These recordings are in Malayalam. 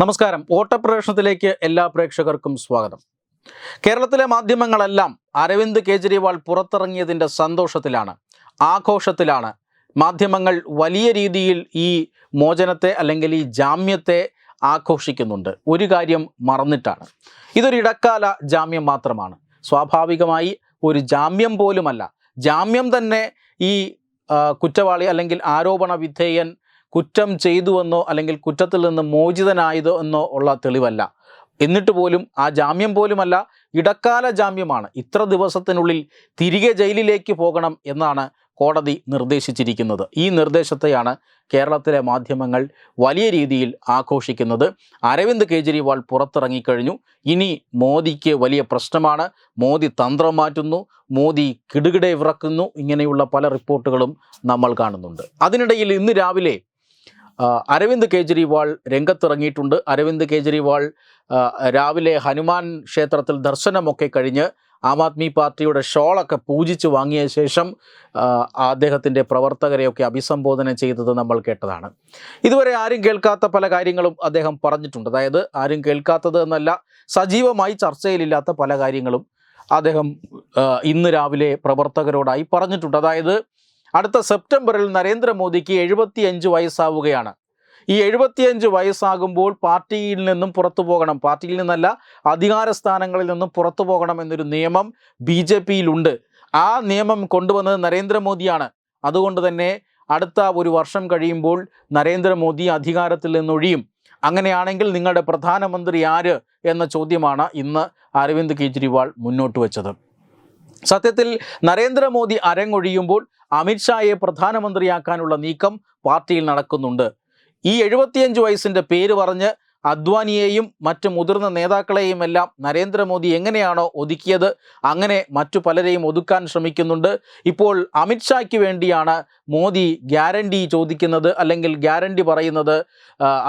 നമസ്കാരം. ഓട്ടപ്രവേശനത്തിലേക്ക് എല്ലാ പ്രേക്ഷകർക്കും സ്വാഗതം. കേരളത്തിലെ മാധ്യമങ്ങളെല്ലാം അരവിന്ദ് കേജ്രിവാൾ പുറത്തിറങ്ങിയതിന്റെ സന്തോഷത്തിലാണ് ആഘോഷത്തിലാണ്. മാധ്യമങ്ങൾ വലിയ രീതിയിൽ ഈ മോചനത്തെ അല്ലെങ്കിൽ ഈ ജാമ്യത്തെ ആഘോഷിക്കുന്നുണ്ട്. ഒരു കാര്യം മറന്നിട്ടാണ്. ഇതൊരു ഇടക്കാല ജാമ്യം മാത്രമാണ്. സ്വാഭാവികമായി ഒരു ജാമ്യം പോലുമല്ല. ജാമ്യം തന്നെ ഈ കുറ്റവാളി അല്ലെങ്കിൽ ആരോപണ വിധേയൻ കുറ്റം ചെയ്തുവെന്നോ അല്ലെങ്കിൽ കുറ്റത്തിൽ നിന്ന് മോചിതനായതോ എന്നോ ഉള്ള തെളിവല്ല. എന്നിട്ട് പോലും ആ ജാമ്യം പോലുമല്ല ഇടക്കാല ജാമ്യമാണ്. ഇത്ര ദിവസത്തിനുള്ളിൽ തിരികെ ജയിലിലേക്ക് പോകണം എന്നാണ് കോടതി നിർദ്ദേശിച്ചിരിക്കുന്നത്. ഈ നിർദ്ദേശത്തെയാണ് കേരളത്തിലെ മാധ്യമങ്ങൾ വലിയ രീതിയിൽ ആഘോഷിക്കുന്നത്. അരവിന്ദ് കെജ്രിവാൾ പുറത്തിറങ്ങിക്കഴിഞ്ഞു. ഇനി മോദിക്ക് വലിയ പ്രശ്നമാണ്. മോദി തന്ത്രം മാറ്റുന്നു. മോദി കിടുകിടെ വിറക്കുന്നു. ഇങ്ങനെയുള്ള പല റിപ്പോർട്ടുകളും നമ്മൾ കാണുന്നുണ്ട്. അതിനിടയിൽ ഇന്ന് രാവിലെ അരവിന്ദ് കേജ്രിവാൾ രംഗത്തിറങ്ങിയിട്ടുണ്ട്. അരവിന്ദ് കേജ്രിവാൾ രാവിലെ ഹനുമാൻ ക്ഷേത്രത്തിൽ ദർശനമൊക്കെ കഴിഞ്ഞ് ആം ആദ്മി പാർട്ടിയുടെ ഷോളൊക്കെ പൂജിച്ച് വാങ്ങിയ ശേഷം അദ്ദേഹത്തിന്റെ പ്രവർത്തകരെയൊക്കെ അഭിസംബോധന ചെയ്തത് നമ്മൾ കേട്ടതാണ്. ഇതുവരെ ആരും കേൾക്കാത്ത പല കാര്യങ്ങളും അദ്ദേഹം പറഞ്ഞിട്ടുണ്ട്. അതായത് ആരും കേൾക്കാത്തത് എന്നല്ല സജീവമായി ചർച്ചയിലില്ലാത്ത പല കാര്യങ്ങളും അദ്ദേഹം ഇന്ന് രാവിലെ പ്രവർത്തകരോടായി പറഞ്ഞിട്ടുണ്ട്. അതായത് അടുത്ത സെപ്റ്റംബറിൽ നരേന്ദ്രമോദിക്ക് എഴുപത്തിയഞ്ച് വയസ്സാവുകയാണ്. ഈ എഴുപത്തിയഞ്ച് വയസ്സാകുമ്പോൾ പാർട്ടിയിൽ നിന്നും പുറത്തു പോകണം. പാർട്ടിയിൽ നിന്നല്ല അധികാര സ്ഥാനങ്ങളിൽ നിന്നും പുറത്തു പോകണം എന്നൊരു നിയമം ബി ജെ പിയിലുണ്ട്. ആ നിയമം കൊണ്ടുവന്നത് നരേന്ദ്രമോദിയാണ്. അതുകൊണ്ട് തന്നെ അടുത്ത ഒരു വർഷം കഴിയുമ്പോൾ നരേന്ദ്രമോദി അധികാരത്തിൽ നിന്നൊഴിയും. അങ്ങനെയാണെങ്കിൽ നിങ്ങളുടെ പ്രധാനമന്ത്രി ആര് എന്ന ചോദ്യമാണ് ഇന്ന് അരവിന്ദ് കെജ്രിവാൾ മുന്നോട്ട് വെച്ചത്. സത്യത്തിൽ നരേന്ദ്രമോദി അരങ്ങൊഴിയുമ്പോൾ അമിത്ഷായെ പ്രധാനമന്ത്രിയാക്കാനുള്ള നീക്കം പാർട്ടിയിൽ നടക്കുന്നുണ്ട്. ഈ എഴുപത്തിയഞ്ച് വയസ്സിന്റെ പേര് പറഞ്ഞ് അദ്വാനിയെയും മറ്റ് മുതിർന്ന നേതാക്കളെയും എല്ലാം നരേന്ദ്രമോദി എങ്ങനെയാണോ ഒതുക്കിയത് അങ്ങനെ മറ്റു പലരെയും ഒതുക്കാൻ ശ്രമിക്കുന്നുണ്ട്. ഇപ്പോൾ അമിത്ഷായ്ക്ക് വേണ്ടിയാണ് മോദി ഗ്യാരണ്ടി ചോദിക്കുന്നത് അല്ലെങ്കിൽ ഗ്യാരണ്ടി പറയുന്നത്.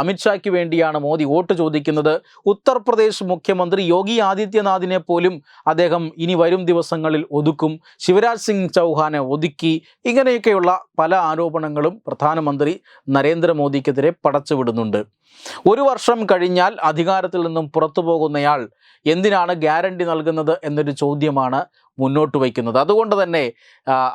അമിത്ഷായ്ക്ക് വേണ്ടിയാണ് മോദി വോട്ട് ചോദിക്കുന്നത്. ഉത്തർപ്രദേശ് മുഖ്യമന്ത്രി യോഗി ആദിത്യനാഥിനെ പോലും അദ്ദേഹം ഇനി വരും ദിവസങ്ങളിൽ ഒതുക്കും. ശിവരാജ് സിംഗ് ചൗഹാനെ ഒതുക്കി ഇങ്ങനെയൊക്കെയുള്ള പല ആരോപണങ്ങളും പ്രധാനമന്ത്രി നരേന്ദ്രമോദിക്കെതിരെ പടച്ചുവിടുന്നുണ്ട്. ഒരു വർഷം കഴിഞ്ഞാൽ അധികാരത്തിൽ നിന്നും പുറത്തു പോകുന്നയാൾ എന്തിനാണ് ഗ്യാരണ്ടി നൽകുന്നത് എന്നൊരു ചോദ്യമാണ് മുന്നോട്ട് വയ്ക്കുന്നത്. അതുകൊണ്ട് തന്നെ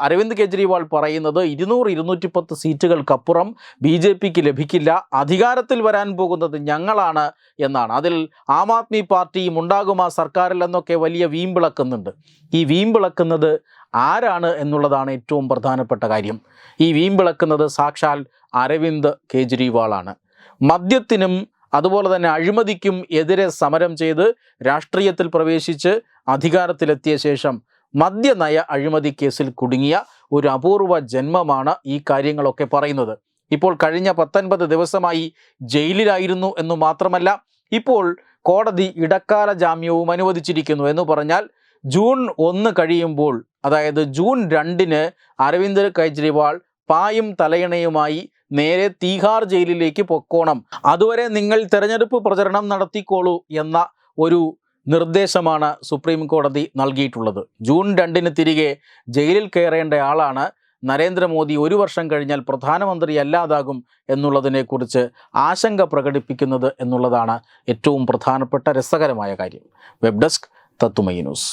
അരവിന്ദ് കെജ്രിവാൾ പറയുന്നത് ഇരുന്നൂറ് ഇരുന്നൂറ്റി പത്ത് സീറ്റുകൾക്കപ്പുറം ബി ജെ പിക്ക് ലഭിക്കില്ല അധികാരത്തിൽ വരാൻ പോകുന്നത് ഞങ്ങളാണ് എന്നാണ്. അതിൽ ആം ആദ്മി പാർട്ടിയും ഉണ്ടാകും ആ സർക്കാരിൽ എന്നൊക്കെ വലിയ വീമ്പിളക്കുന്നുണ്ട്. ഈ വീമ്പിളക്കുന്നത് ആരാണ് എന്നുള്ളതാണ് ഏറ്റവും പ്രധാനപ്പെട്ട കാര്യം. ഈ വീമ്പിളക്കുന്നത് സാക്ഷാൽ അരവിന്ദ് കെജ്രിവാളാണ്. മദ്യത്തിനും അതുപോലെ തന്നെ അഴിമതിക്കും എതിരെ സമരം ചെയ്ത് രാഷ്ട്രീയത്തിൽ പ്രവേശിച്ച് അധികാരത്തിലെത്തിയ ശേഷം മദ്യനയ അഴിമതി കേസിൽ കുടുങ്ങിയ ഒരു അപൂർവ ജന്മമാണ് ഈ കാര്യങ്ങളൊക്കെ പറയുന്നത്. ഇപ്പോൾ കഴിഞ്ഞ പത്തൊൻപത് ദിവസമായി ജയിലിലായിരുന്നു എന്നു മാത്രമല്ല ഇപ്പോൾ കോടതി ഇടക്കാല ജാമ്യവും അനുവദിച്ചിരിക്കുന്നു എന്ന് പറഞ്ഞാൽ ജൂൺ ഒന്ന് കഴിയുമ്പോൾ അതായത് ജൂൺ രണ്ടിന് അരവിന്ദ് കെജ്രിവാൾ പായും തലയണയുമായി നേരെ തീഹാർ ജയിലിലേക്ക് പൊക്കോണം. അതുവരെ നിങ്ങൾ തെരഞ്ഞെടുപ്പ് പ്രചരണം നടത്തിക്കോളൂ എന്ന ഒരു നിർദ്ദേശമാണ് സുപ്രീം കോടതി നൽകിയിട്ടുള്ളത്. ജൂൺ രണ്ടിന് തിരികെ ജയിലിൽ കയറേണ്ട ആളാണ് നരേന്ദ്രമോദി. ഒരു വർഷം കഴിഞ്ഞാൽ പ്രധാനമന്ത്രി അല്ലാതാകും എന്നുള്ളതിനെക്കുറിച്ച് ആശങ്ക പ്രകടിപ്പിക്കുന്നത് എന്നുള്ളതാണ് ഏറ്റവും പ്രധാനപ്പെട്ട രസകരമായ കാര്യം. വെബ് ഡെസ്ക് തത്തുമൈ ന്യൂസ്.